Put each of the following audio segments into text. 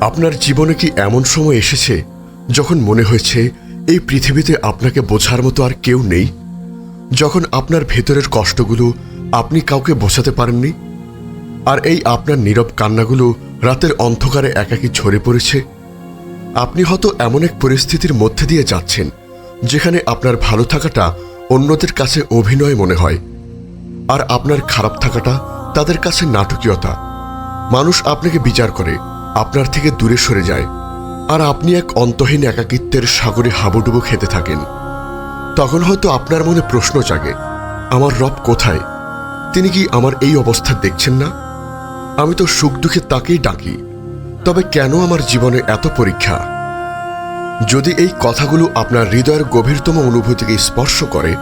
আপনার জীবনে কি এমন সময় এসেছে যখন মনে হয়েছে এই পৃথিবীতে আপনাকে বোঝার মতো আর কেউ নেই? যখন আপনার ভেতরের কষ্টগুলো আপনি কাউকে বোঝাতে পারেননি? আর এই আপনার নীরব কান্নাগুলো রাতের অন্ধকারে একাকী ঝরে পড়েছে? আপনি হয়তো এমন এক পরিস্থিতির মধ্যে দিয়ে যাচ্ছেন, যেখানে আপনার ভালো থাকাটা অন্যদের কাছে অভিনয় মনে হয়, আর আপনার খারাপ থাকাটা তাদের কাছে নাটকীয়তা। মানুষ আপনাকে বিচার করে আপনার থেকে দূরে সরে যায়। আর আপনি এক অন্তহীন একাকিত্বের সাগরে হাবুডুবু খেতে থাকেন। তখন হয়তো আপনার মনে প্রশ্ন জাগে, আমার রব কোথায়? তিনি কি আমার এই অবস্থা দেখছেন না? আমি তো সুখ দুঃখে তাকেই ডাকি, তবে কেন আমার জীবনে এত পরীক্ষা? যদি এই কথাগুলো আপনার হৃদয়ের গভীরতম অনুভূতিকে স্পর্শ করে,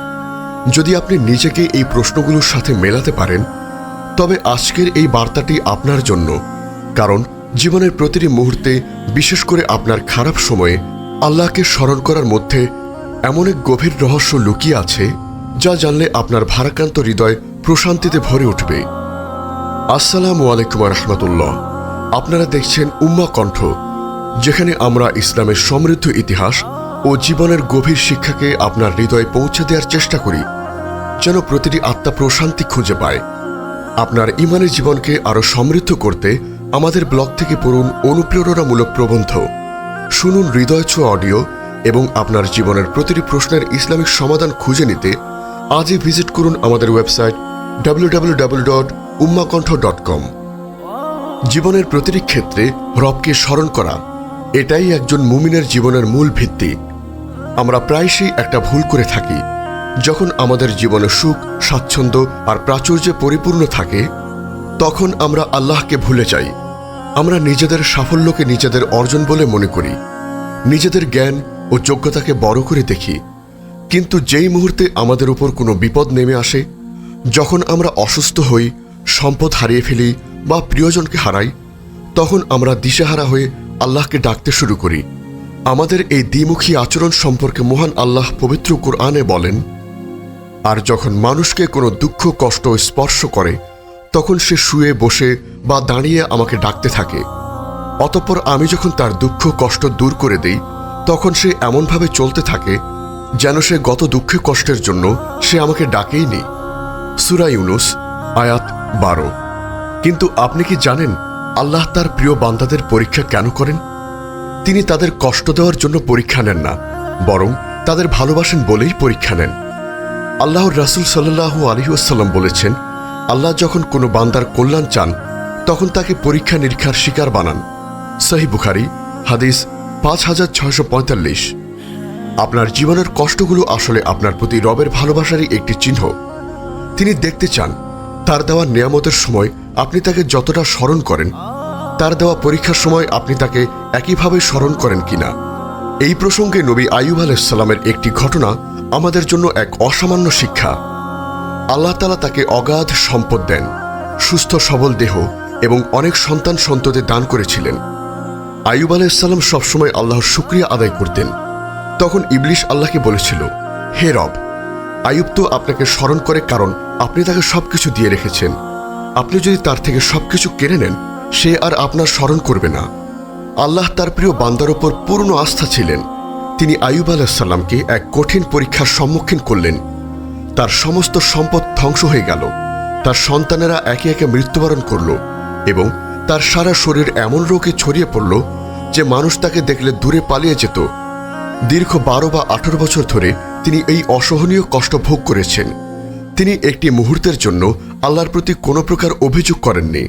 যদি আপনি নিজেকে এই প্রশ্নগুলোর সাথে মেলাতে পারেন, তবে আজকের এই বার্তাটি আপনার জন্য, কারণ জীবনের প্রতিটি মুহূর্তে, বিশেষ করে আপনার খারাপ সময়ে, আল্লাহকে স্মরণ করার মধ্যে এমন এক গভীর রহস্য লুকিয়ে আছে, যা জানলে আপনার ভারাক্রান্ত হৃদয় প্রশান্তিতে ভরে উঠবে। আসসালামু আলাইকুম রহমতুল্লাহ। আপনারা দেখছেন উম্মা কণ্ঠ, যেখানে আমরা ইসলামের সমৃদ্ধ ইতিহাস ও জীবনের গভীর শিক্ষাকে আপনার হৃদয়ে পৌঁছে দেওয়ার চেষ্টা করি, যেন প্রতিটি আত্মা প্রশান্তি খুঁজে পায়। আপনার ইমানের জীবনকে আরও সমৃদ্ধ করতে আমাদের ব্লগ থেকে পড়ুন অনুপ্রেরণামূলক প্রবন্ধ। শুনুন হৃদয় ছোঁয়া অডিও এবং আপনার জীবনের প্রতিটি প্রশ্নের ইসলামিক সমাধান খুঁজে নিতে আজই ভিজিট করুন আমাদের ওয়েবসাইট www.ummakantha.com জীবনের প্রতিটি ক্ষেত্রে রবকে স্মরণ করা, এটাই একজন মুমিনের জীবনের মূল ভিত্তি। আমরা প্রায়শই একটা ভুল করে থাকি। যখন আমাদের জীবনে সুখ, স্বাচ্ছন্দ্য আর প্রাচুর্যে পরিপূর্ণ থাকে, তখন আমরা আল্লাহকে ভুলে যাই। আমরা নিজেদের সাফল্যকে নিজেদের অর্জন বলে মনে করি। নিজেদের জ্ঞান ও যোগ্যতাকে বড় করে দেখি। কিন্তু যেই মুহূর্তে আমাদের উপর কোনো বিপদ নেমে আসে, যখন আমরা অসুস্থ হই, সম্পদ হারিয়ে ফেলি বা প্রিয়জনকে হারাই, তখন আমরা দিশেহারা হয়ে আল্লাহকে ডাকতে শুরু করি। আমাদের এই দ্বিমুখী আচরণ সম্পর্কে মহান আল্লাহ পবিত্র কোরআনে বলেন, আর যখন মানুষকে কোনো দুঃখ, কষ্ট স্পর্শ করে, তখন সে শুয়ে বসে বা দাঁড়িয়ে আমাকে ডাকতে থাকে। অতঃপর আমি যখন তার দুঃখ, কষ্ট দূর করে দেই, তখন সে এমনভাবে চলতে থাকে যেন সে গত দুঃখে, কষ্টের জন্য সে আমাকে ডাকেই নি সুরা ইউনুস, আয়াত বারো। কিন্তু আপনি কি জানেন আল্লাহ তার প্রিয় বান্দাদের পরীক্ষা কেন করেন? তিনি তাদের কষ্ট দেওয়ার জন্য পরীক্ষা নেন না, বরং তাদের ভালোবাসেন বলেই পরীক্ষা নেন। আল্লাহর রাসুল সাল্লাহু আলহিউসাল্লাম বলেছেন, আল্লাহ যখন কোনো বান্দার কল্যাণ চান তখন তাকে পরীক্ষা নিরীক্ষার শিকার বানান। সহি বুখারি, হাদিস পাঁচ হাজার ছয়শো পঁয়তাল্লিশ। আপনার জীবনের কষ্টগুলো আসলে আপনার প্রতি রবের ভালোবাসারই একটি চিহ্ন। তিনি দেখতে চান, তার দেওয়া নিয়ামতের সময় আপনি তাকে যতটা স্মরণ করেন, তার দেওয়া পরীক্ষার সময় আপনি তাকে একইভাবে স্মরণ করেন কিনা। এই প্রসঙ্গে নবী আয়ুব আলাইসাল্লামের একটি ঘটনা আমাদের জন্য এক অসামান্য শিক্ষা। আল্লাহ তাকে অগাধ সম্পদ দেন, সুস্থ সবল দেহ এবং অনেক সন্তান সন্ততি দান করেছিলেন। আয়ুব আলাইসাল্লাম সবসময় আল্লাহর শুক্রিয়া আদায় করতেন। তখন ইবলিশ আল্লাহকে বলেছিল, হে রব আয়ুব তো আপনাকে স্মরণ করে কারণ আপনি তাকে সবকিছু দিয়ে রেখেছেন। আপনি যদি তার থেকে সবকিছু কেড়ে নেন, সে আর আপনার স্মরণ করবে না। আল্লাহ তার প্রিয় বান্দার ওপর পূর্ণ আস্থা ছিলেন। তিনি আয়ুব আলাহিসাল্লামকে এক কঠিন পরীক্ষার সম্মুখীন করলেন। তার সমস্ত সম্পদ ধ্বংস হয়ে গেল। তার সন্তানেরা একে একে মৃত্যুবরণ করল। এবং তার সারা শরীর এমন রোগে ছড়িয়ে পড়ল যে মানুষ তাকে দেখলে দূরে পালিয়ে যেত। দীর্ঘ বারো বা আঠারো বছর ধরে তিনি এই অসহনীয় কষ্ট ভোগ করেছেন। তিনি একটি মুহূর্তের জন্য আল্লাহর প্রতি কোনো প্রকার অভিযোগ করেননি।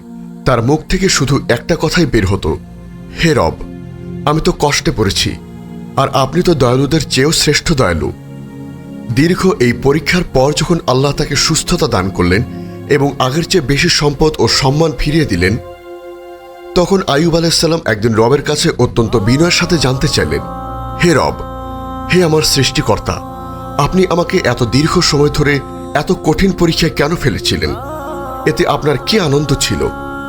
তার মুখ থেকে শুধু একটা কথাই বের হতো, হে রব, আমি তো কষ্টে পড়েছি, আর আপনি তো দয়ালুদের চেয়েও শ্রেষ্ঠ দয়ালু। দীর্ঘ এই পরীক্ষার পর যখন আল্লাহ তাকে সুস্থতা দান করলেন এবং আগের চেয়ে বেশি সম্পদ ও সম্মান ফিরিয়ে দিলেন, তখন আয়ুব আলাইসাল্লাম একদিন রবের কাছে অত্যন্ত বিনয়ের সাথে জানতে চাইলেন, হে রব, হে আমার সৃষ্টিকর্তা, আপনি আমাকে এত দীর্ঘ সময় ধরে এত কঠিন পরীক্ষায় কেন ফেলেছিলেন? এতে আপনার কি আনন্দ ছিল?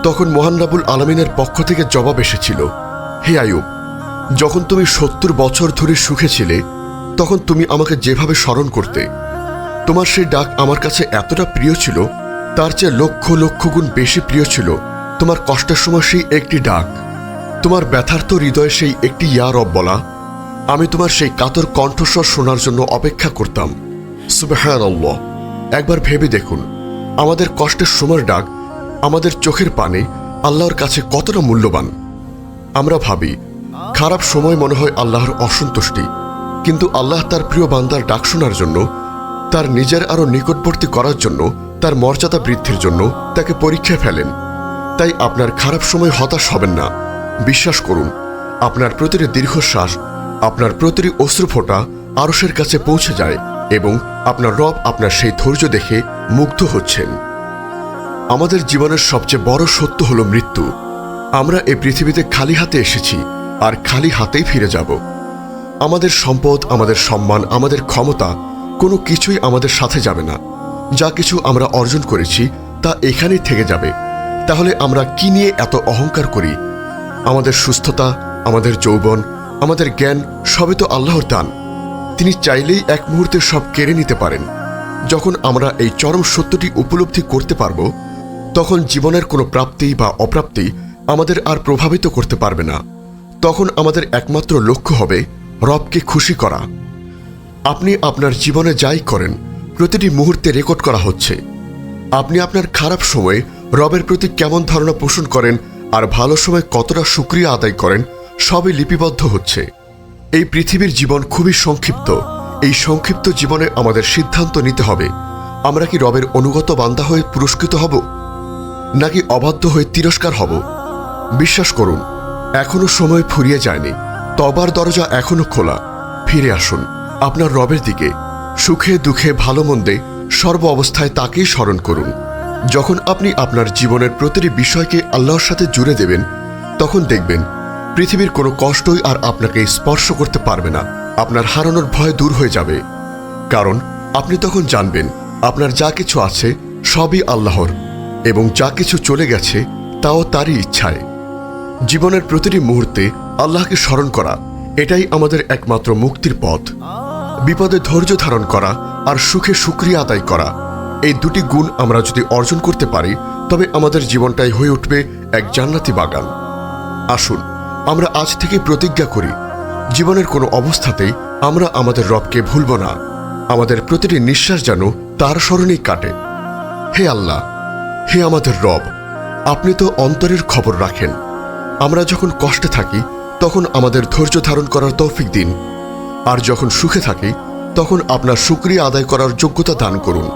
তখন মহান রাবুল আলমিনের পক্ষ থেকে জবাব এসেছিল, হে আয়ুব যখন তুমি সত্তর বছর ধরে সুখে ছিলে, তখন তুমি আমাকে যেভাবে স্মরণ করতে, তোমার সেই ডাক আমার কাছে এতটা প্রিয় ছিল তার চেয়ে লক্ষ লক্ষ গুণ বেশি প্রিয় ছিল তোমার কষ্টের সময় সেই একটি ডাক। তোমার ব্যথার্থ হৃদয়ে সেই একটি ইয়া রব বলা। আমি তোমার সেই কাতর কণ্ঠস্বর শোনার জন্য অপেক্ষা করতাম। সুবাহান একবার ভেবে দেখুন, আমাদের কষ্টের সময়ের ডাক, আমাদের চোখের পানে আল্লাহর কাছে কতটা মূল্যবান। আমরা ভাবি, খারাপ সময় মনে হয় আল্লাহর অসন্তুষ্টি। কিন্তু আল্লাহ তার প্রিয় বান্দার ডাক শোনার জন্য তার নিজের আরও নিকটবর্তী করার জন্য, তার মর্যাদা বৃদ্ধির জন্য তাকে পরীক্ষায় ফেলেন। তাই আপনার খারাপ সময় হতাশ হবেন না। বিশ্বাস করুন, আপনার প্রতিটি দীর্ঘশ্বাস, আপনার প্রতিটি অশ্রুফোঁটা আরসের কাছে পৌঁছে যায় এবং আপনার রব আপনার সেই ধৈর্য দেখে মুগ্ধ হচ্ছেন। আমাদের জীবনের সবচেয়ে বড় সত্য হলো মৃত্যু। আমরা এই পৃথিবীতে খালি হাতে এসেছি আর খালি হাতেই ফিরে যাব। আমাদের সম্পদ, আমাদের সম্মান, আমাদের ক্ষমতা কোনো কিছুই আমাদের সাথে যাবে না। যা কিছু আমরা অর্জন করেছি, তা এখানেই থেকে যাবে। তাহলে আমরা কি নিয়ে এত অহংকার করি? আমাদের সুস্থতা, আমাদের যৌবন, আমাদের জ্ঞান, সবই তো আল্লাহর দান। তিনি চাইলেই এক মুহূর্তে সব কেড়ে নিতে পারেন। যখন আমরা এই চরম সত্যটি উপলব্ধি করতে পারব, তখন জীবনের কোনো প্রাপ্তি বা অপ্রাপ্তি আমাদের আর প্রভাবিত করতে পারবে না। তখন আমাদের একমাত্র লক্ষ্য হবে রবকে খুশি করা। আপনি আপনার জীবনে যাই করেন, প্রতিটি মুহূর্তে রেকর্ড করা হচ্ছে। আপনি আপনার খারাপ সময়ে রবের প্রতি কেমন ধারণা পোষণ করেন আর ভালো সময় কতটা সুক্রিয়া আদায় করেন, সবই লিপিবদ্ধ হচ্ছে। এই পৃথিবীর জীবন খুবই সংক্ষিপ্ত। এই সংক্ষিপ্ত জীবনে আমাদের সিদ্ধান্ত নিতে হবে, আমরা কি রবের অনুগত বান্দা হয়ে পুরস্কৃত হব? নাকি অবাধ্য হয়ে তিরস্কার হব? বিশ্বাস করুন, এখনও সময় ফুরিয়ে যায়নি। তবার দরজা এখনও খোলা। ফিরে আসুন। আপনার রবের দিকে, সুখে, দুঃখে, ভালো মন্দে, সর্ব অবস্থায় তাকেই স্মরণ করুন। যখন আপনি আপনার জীবনের প্রতিটি বিষয়কে আল্লাহর সাথে জুড়ে দেবেন, তখন দেখবেন, পৃথিবীর কোনো কষ্টই আর আপনাকে স্পর্শ করতে পারবে না। আপনার হারানোর ভয় দূর হয়ে যাবে। কারণ, আপনি তখন জানবেন, আপনার যা কিছু আছে সবই আল্লাহর, এবং যা কিছু চলে গেছে তাও তারই ইচ্ছায়। জীবনের প্রতিটি মুহূর্তে আল্লাহকে স্মরণ করা, এটাই আমাদের একমাত্র মুক্তির পথ। বিপদে ধৈর্য ধারণ করা আর সুখে সুক্রিয়া আদায় করা। এই দুটি গুণ আমরা যদি অর্জন করতে পারি, তবে আমাদের জীবনটাই হয়ে উঠবে এক জান্নাতি বাগান। আসুন, আমরা আজ থেকে প্রতিজ্ঞা করি, জীবনের কোনো অবস্থাতেই আমরা আমাদের রবকে ভুলব না। আমাদের প্রতিটি নিঃশ্বাস যেন তার স্মরণেই কাটে। হে আল্লাহ, হে আমাদের রব, আপনি তো অন্তরের খবর রাখেন। আমরা যখন কষ্টে থাকি, তখন আমাদের ধৈর্য ধারণ করার তৌফিক দিন। আর যখন সুখে থাকি, তখন আপনার সুক্রিয়া আদায় করার যোগ্যতা দান করুন।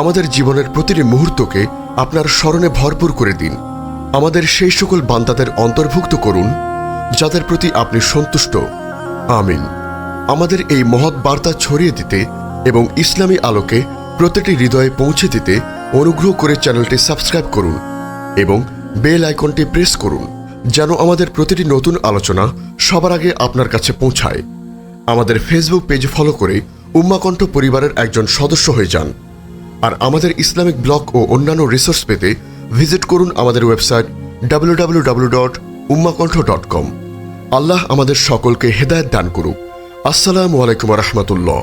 আমাদের জীবনের প্রতিটি মুহূর্তকে আপনার স্মরণে ভরপুর করে দিন। আমাদের সেই সকল বান্দাদের অন্তর্ভুক্ত করুন, যাদের প্রতি আপনি সন্তুষ্ট। আমিন। আমাদের এই মহৎ বার্তা ছড়িয়ে দিতে এবং ইসলামী আলোকে প্রতিটি হৃদয়ে পৌঁছে দিতে অনুগ্রহ করে চ্যানেলটি সাবস্ক্রাইব করুন এবং বেল আইকনটি প্রেস করুন, যেন আমাদের প্রতিটি নতুন আলোচনা সবার আগে আপনার কাছে পৌঁছায়। আমাদের ফেসবুক পেজ ফলো করে উম্মাকণ্ঠ পরিবারের একজন সদস্য হয়ে যান। আর আমাদের ইসলামিক ব্লগ ও অন্যান্য রিসোর্স পেতে ভিজিট করুন আমাদের website W W W dot Ummakantha dot com Allah আমাদের সকলকে হেদায়ত দান করুক। আসসালামু আলাইকুম রহমতুল্লাহ।